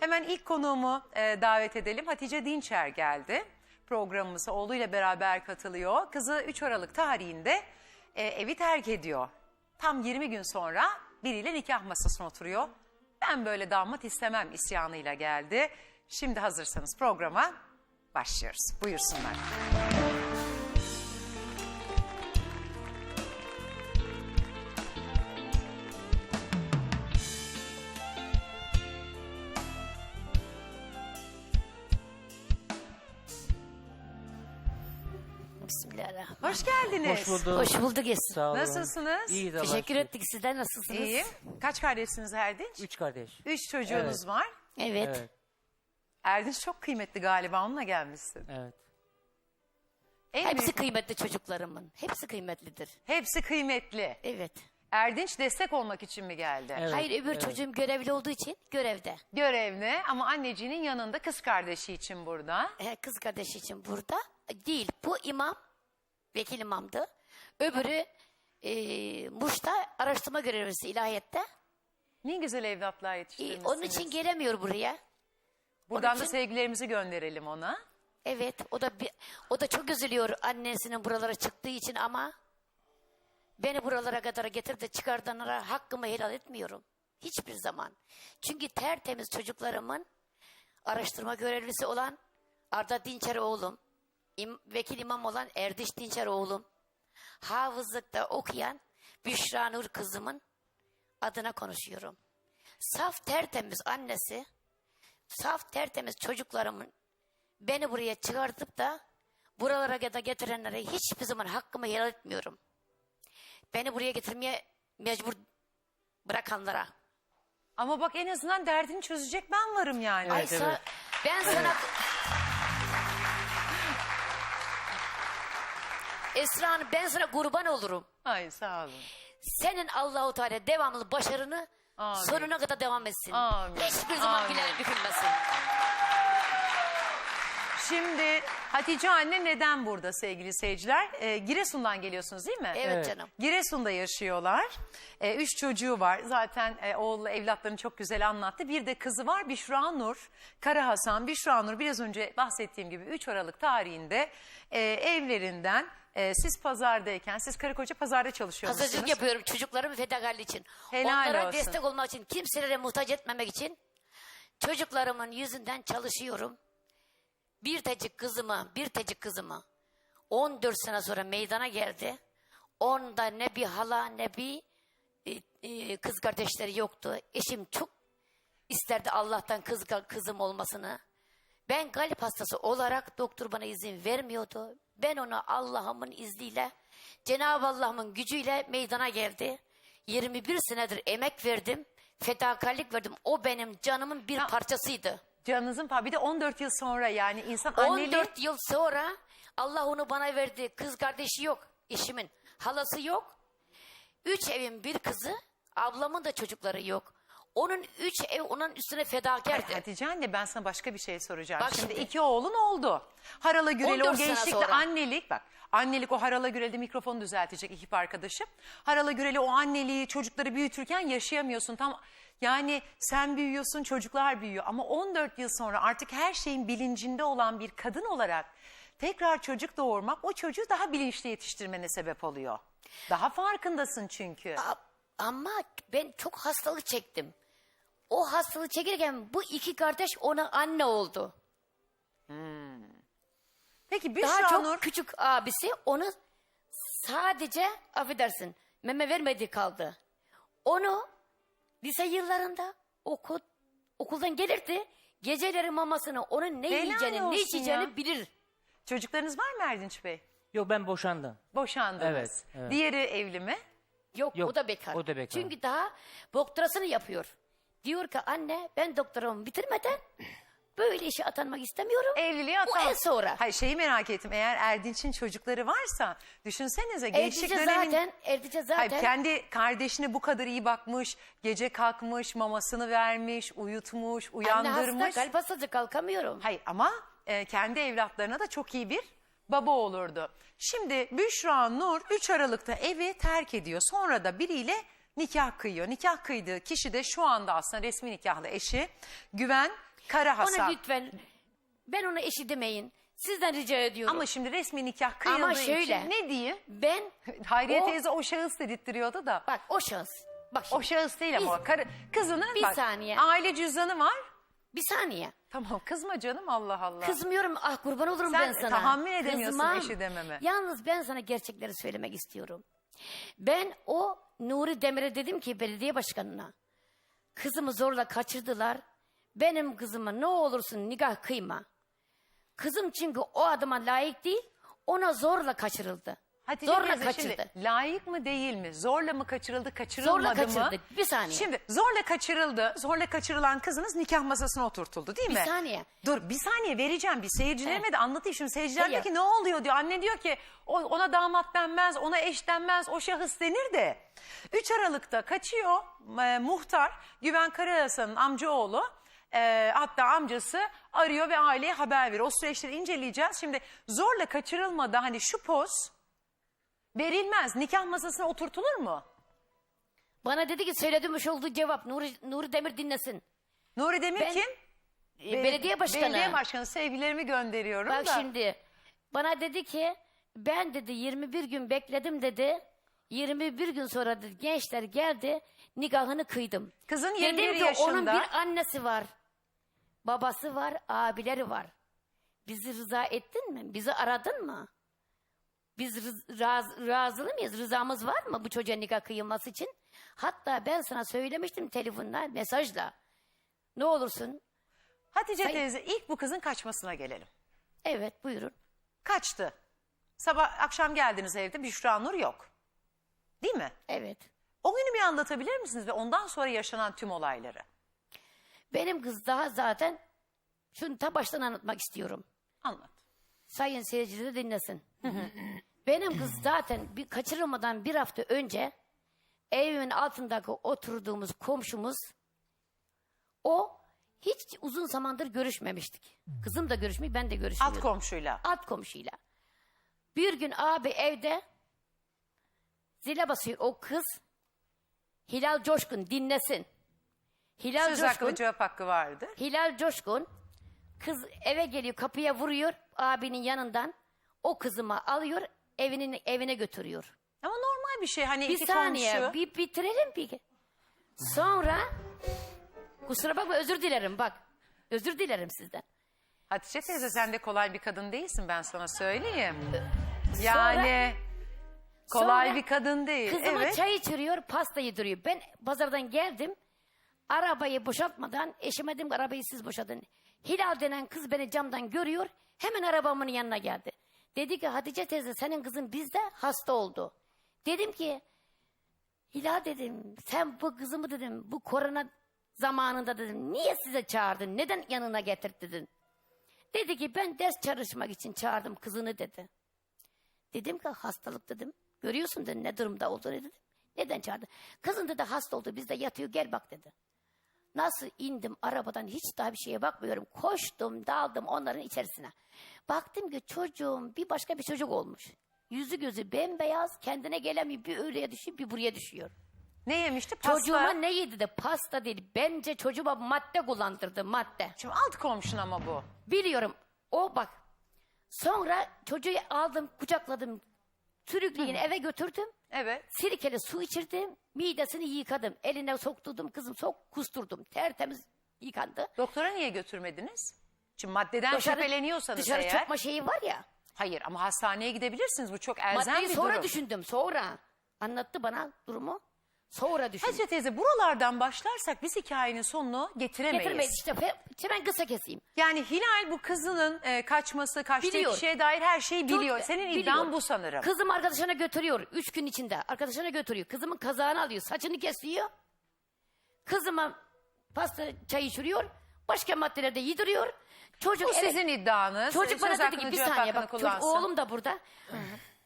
Hemen ilk konuğumu e, davet edelim. Hatice Dinçer geldi. Programımıza oğluyla beraber katılıyor. Kızı 3 Aralık tarihinde e, evi terk ediyor. Tam 20 gün sonra biriyle nikah masasına oturuyor. Ben böyle damat istemem isyanıyla geldi. Şimdi hazırsanız programa başlıyoruz. Buyursunlar. Bulduk. Hoş bulduk Esin. Sağ olun. Nasılsınız? İyi de Teşekkür ettik. Sizler nasılsınız? İyiyim. Kaç kardeşsiniz Erdinç? Üç kardeş. Üç çocuğunuz Evet. var. Evet. Evet. Erdinç çok kıymetli galiba onunla gelmişsin. Evet. En Hepsi büyük- kıymetli çocuklarımın. Hepsi kıymetlidir. hepsi kıymetli. Evet. Erdinç destek olmak için mi geldi? Evet. Hayır öbür evet. çocuğum görevli olduğu için görevde. Görevli ama anneciğinin yanında kız kardeşi için burada. Ee, kız kardeşi için burada. Değil. Bu imam, vekil imamdı. Öbürü e, Muş'ta araştırma görevlisi ilahiyette. Ne güzel evlatlar E, yetiştirmişsiniz. onun için gelemiyor buraya. Buradan da için- sevgilerimizi gönderelim ona. Evet, o da bir, o da çok üzülüyor annesinin buralara çıktığı için ama beni buralara kadar getirdi çıkardanlara hakkımı helal etmiyorum. Hiçbir zaman. Çünkü tertemiz çocuklarımın araştırma görevlisi olan Arda Dinçer oğlum, im- vekil imam olan Erdiş Dinçer oğlum, hafızlıkta okuyan Büşra Nur kızımın adına konuşuyorum. Saf tertemiz annesi, saf tertemiz çocuklarımın beni buraya çıkartıp da buralara kadar getirenlere hiçbir zaman hakkımı helal etmiyorum. Beni buraya getirmeye mecbur bırakanlara. Ama bak en azından derdini çözecek ben varım yani. Ay Evet, sa- evet. ben sana... Esra Hanım ben sana kurban olurum. Ay sağ olun. Senin Allahu Teala devamlı başarını Amin. sonuna kadar devam etsin. Amin. Hiçbir zaman Amin. bile bükülmesin. Şimdi Hatice anne neden burada sevgili seyirciler? Ee, Giresun'dan geliyorsunuz değil mi? Evet, Evet. canım. Giresun'da yaşıyorlar. Ee, üç çocuğu var. Zaten e, oğlu evlatlarını çok güzel anlattı. Bir de kızı var Büşra Nur. Kara Hasan, Büşra Nur biraz önce bahsettiğim gibi 3 Aralık tarihinde e, evlerinden e, siz pazardayken, siz karı koca pazarda çalışıyorsunuz. Hazırcılık yapıyorum çocuklarımın fedakarlığı için. Helal Onlara olsun. destek olmak için, kimselere muhtaç etmemek için çocuklarımın yüzünden çalışıyorum. Bir tecik kızımı, bir tecik kızımı 14 sene sonra meydana geldi. Onda ne bir hala ne bir e, e, kız kardeşleri yoktu. Eşim çok isterdi Allah'tan kız kızım olmasını. Ben kalp hastası olarak doktor bana izin vermiyordu. Ben ona Allah'ımın izniyle, Cenab-ı Allah'ımın gücüyle meydana geldi. 21 senedir emek verdim, fedakarlık verdim. O benim canımın bir parçasıydı. Canınızın pa- bir de 14 yıl sonra yani insan anneliği... 14 yıl sonra Allah onu bana verdi. Kız kardeşi yok eşimin. Halası yok. Üç evin bir kızı, ablamın da çocukları yok. Onun üç ev onun üstüne Ay, fedakardı. Hatice anne ben sana başka bir şey soracağım. Bak şimdi, şimdi. iki oğlun oldu. Harala Güreli o 14 sene gençlikte sonra. annelik bak. Annelik o Harala Güreli'de mikrofonu düzeltecek ekip arkadaşım. Harala Güreli o anneliği çocukları büyütürken yaşayamıyorsun. Tam yani sen büyüyorsun çocuklar büyüyor. Ama 14 yıl sonra artık her şeyin bilincinde olan bir kadın olarak tekrar çocuk doğurmak o çocuğu daha bilinçli yetiştirmene sebep oluyor. Daha farkındasın çünkü. A- Ama ben çok hastalık çektim. O hastalığı çekirken bu iki kardeş ona anne oldu. Peki Daha Büşra çok Nur küçük abisi onu sadece affedersin meme vermediği kaldı. Onu lise yıllarında okul, okuldan gelirdi. Geceleri mamasını onun ne Helal yiyeceğini ne içeceğini ya. bilir. çocuklarınız var mı Erdinç Bey? Yok ben boşandım. Boşandınız. Evet, evet. Diğeri evli mi? Yok, Yok, o da bekar. o da bekar. Çünkü daha doktorasını yapıyor. Diyor ki anne ben doktoramı bitirmeden böyle işe atanmak istemiyorum. Evliliği Bu en sonra. Hayır şeyi merak ettim. Eğer Erdinç'in çocukları varsa düşünsenize gençlik Erdice dönemin... zaten, Erdice zaten Hayır, kendi kardeşine bu kadar iyi bakmış, gece kalkmış, mamasını vermiş, uyutmuş, anne hasta uyandırmış. kalp hastası kalkamıyorum. Hayır ama e, kendi evlatlarına da çok iyi bir baba olurdu. Şimdi Büşra Nur 3 Aralık'ta evi terk ediyor. Sonra da biriyle nikah kıyıyor. Nikah kıydığı kişi de şu anda aslında resmi nikahlı eşi Güven Kara Hasan. Ona lütfen ben ona eşi demeyin. Sizden rica ediyorum. Ama şimdi resmi nikah kıyıldığı Ama şöyle. için ne diyeyim? ben Hayriye o, teyze o şahıs dedirtiyordu da. bak o şahıs. Bak şimdi, O şahıs değil ama o karı, kızının Bir bak, saniye. aile cüzdanı var. Bir saniye. Tamam kızma canım Allah Allah. Kızmıyorum ah kurban olurum Sen ben sana. tahammül edemiyorsun Kızmam. eşi dememe. Yalnız ben sana gerçekleri söylemek istiyorum. Ben o Nuri Demir'e dedim ki belediye başkanına. Kızımı zorla kaçırdılar. Benim kızıma ne olursun nikah kıyma. Kızım çünkü o adıma layık değil. Ona zorla kaçırıldı. Hatice zorla teyze kaçırdı. şimdi layık mı değil mi? Zorla mı kaçırıldı, kaçırılmadı Zorla mı? kaçırdı. Bir saniye. Şimdi zorla kaçırıldı. Zorla kaçırılan kızınız nikah masasına oturtuldu değil Bir mi? saniye. Dur bir saniye vereceğim. Bir seyircilerime de anlatayım. Şimdi seyirciler diyor Hayır. ki ne oluyor diyor. Anne diyor ki o- ona damat denmez, ona eş denmez, o şahıs denir de. 3 Aralık'ta kaçıyor e, muhtar Güven Karahasan'ın amcaoğlu. e, hatta amcası arıyor ve aileye haber veriyor. O süreçleri inceleyeceğiz. Şimdi zorla kaçırılmada hani şu poz verilmez. Nikah masasına oturtulur mu? Bana dedi ki söylediğim şey olduğu cevap. Nuri, Nuri Demir dinlesin. Nuri Demir Ben- kim? Ee, belediye başkanı. Belediye başkanı sevgilerimi gönderiyorum Bak da. şimdi bana dedi ki ben dedi 21 gün bekledim dedi. 21 gün sonra dedi, gençler geldi nikahını kıydım. Kızın Dedim 21 ki onun yaşında. bir annesi var. Babası var, abileri var. Bizi rıza ettin mi? Bizi aradın mı? Biz rız- raz, razılı mıyız? Rızamız var mı bu çocuğa nikah kıyılması için? Hatta ben sana söylemiştim telefonla, mesajla. Ne olursun? Hatice Sayın- teyze ilk bu kızın kaçmasına gelelim. Evet buyurun. Kaçtı. Sabah akşam geldiniz evde Büşra Nur yok. Değil mi? Evet. O günü bir anlatabilir misiniz ve ondan sonra yaşanan tüm olayları? Benim kız daha zaten şunu ta baştan anlatmak istiyorum. Anlat. Sayın seyirciler dinlesin. Benim kız zaten bir, kaçırılmadan bir hafta önce evimin altındaki oturduğumuz komşumuz o hiç uzun zamandır görüşmemiştik. Kızım da görüşmüyor, ben de görüşmüyorum. Alt komşuyla. Alt komşuyla. Bir gün abi evde zile basıyor o kız. Hilal Coşkun dinlesin. Hilal Söz hakkı Coşkun. cevap hakkı vardır. Hilal Coşkun kız eve geliyor kapıya vuruyor abinin yanından o kızımı alıyor evinin evine götürüyor. Ama normal bir şey. Hani Bir iki saniye komşu. bir bitirelim bir. Sonra kusura bakma özür dilerim bak. Özür dilerim sizden. Hatice teyze sen de kolay bir kadın değilsin ben sana söyleyeyim. Yani kolay sonra bir kadın değil. Kızıma evet. çay içiriyor pasta yediriyor. Ben pazardan geldim arabayı boşaltmadan eşime dedim ki, arabayı siz boşaltın. Hilal denen kız beni camdan görüyor hemen arabamın yanına geldi. Dedi ki Hatice teyze senin kızın bizde hasta oldu. Dedim ki Hilal dedim sen bu kızımı dedim bu korona zamanında dedim niye size çağırdın neden yanına getirdin? Dedi ki ben ders çalışmak için çağırdım kızını dedi. Dedim ki hastalık dedim. Görüyorsun dedim ne durumda olduğunu dedim. Neden çağırdı? Kızın dedi hasta oldu bizde yatıyor gel bak dedi. Nasıl indim arabadan hiç daha bir şeye bakmıyorum. Koştum daldım onların içerisine. Baktım ki çocuğum bir başka bir çocuk olmuş. Yüzü gözü bembeyaz kendine gelemiyor. Bir öyleye düşüyor bir buraya düşüyor. Ne yemişti? Pasta. Çocuğuma ne yedi de pasta değil. Bence çocuğuma madde kullandırdı madde. Şimdi alt komşun ama bu. Biliyorum. O bak. Sonra çocuğu aldım, kucakladım. Sürükleyin eve götürdüm. Evet. Sirkeli su içirdim. Midesini yıkadım. Eline sokturdum. Kızım sok kusturdum. Tertemiz yıkandı. Doktora niye götürmediniz? Şimdi maddeden şüpheleniyorsanız dışarı eğer. çıkma şeyi var ya. Hayır ama hastaneye gidebilirsiniz. Bu çok elzem Maddeyi bir sonra durum. düşündüm. Sonra. Anlattı bana durumu. Sonra düşündüm. Hatice teyze buralardan başlarsak biz hikayenin sonunu getiremeyiz. Getirmeyiz işte. Fe- ben kısa keseyim. Yani Hilal bu kızının e, kaçması, kaçtığı Biliyor. kişiye dair her şeyi biliyor. Çok- Senin biliyor. iddian bu sanırım. Kızım arkadaşına götürüyor. Üç gün içinde. Arkadaşına götürüyor. Kızımın kazağını alıyor. Saçını kesiyor. Kızıma pasta çay içiriyor. Başka maddeler de yediriyor. Çocuk bu sizin iddianız. Çocuk Söz bana dedi hakkını, ki bir cevap saniye hakkını bak çocuk, kullansın. oğlum da burada.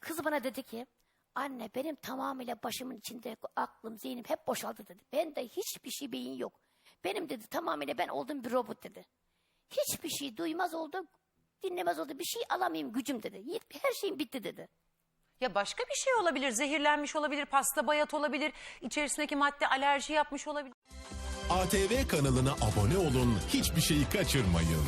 Kız bana dedi ki anne benim tamamıyla başımın içinde aklım zihnim hep boşaldı dedi. Bende hiçbir şey beyin yok. Benim dedi tamamıyla ben oldum bir robot dedi. Hiçbir şey duymaz oldum dinlemez oldu bir şey alamayayım gücüm dedi. Her şeyim bitti dedi. Ya başka bir şey olabilir. Zehirlenmiş olabilir, pasta bayat olabilir, içerisindeki madde alerji yapmış olabilir. ATV kanalına abone olun, hiçbir şeyi kaçırmayın.